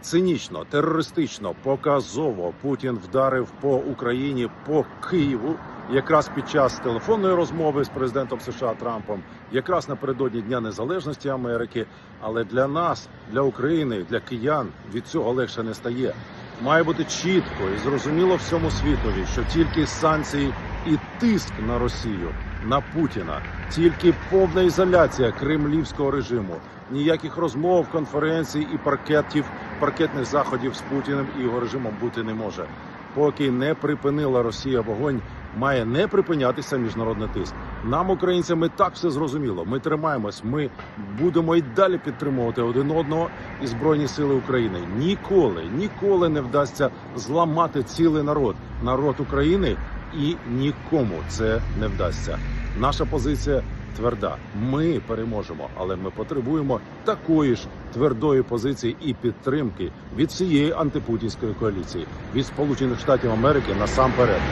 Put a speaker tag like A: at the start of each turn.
A: цинічно, терористично, показово Путін вдарив по Україні по Києву. Якраз під час телефонної розмови з президентом США Трампом, якраз напередодні Дня Незалежності Америки. Але для нас, для України, для киян від цього легше не стає. Має бути чітко і зрозуміло всьому світові, що тільки санкції і тиск на Росію, на Путіна, тільки повна ізоляція кремлівського режиму, ніяких розмов, конференцій і паркетів, паркетних заходів з Путіним і його режимом бути не може. Поки не припинила Росія вогонь, має не припинятися міжнародний тиск. Нам, українцям, і так все зрозуміло. Ми тримаємось. Ми будемо і далі підтримувати один одного і збройні сили України. Ніколи, ніколи не вдасться зламати цілий народ, народ України, і нікому це не вдасться. Наша позиція тверда. Ми переможемо, але ми потребуємо такої ж твердої позиції і підтримки від всієї антипутінської коаліції від Сполучених Штатів Америки насамперед.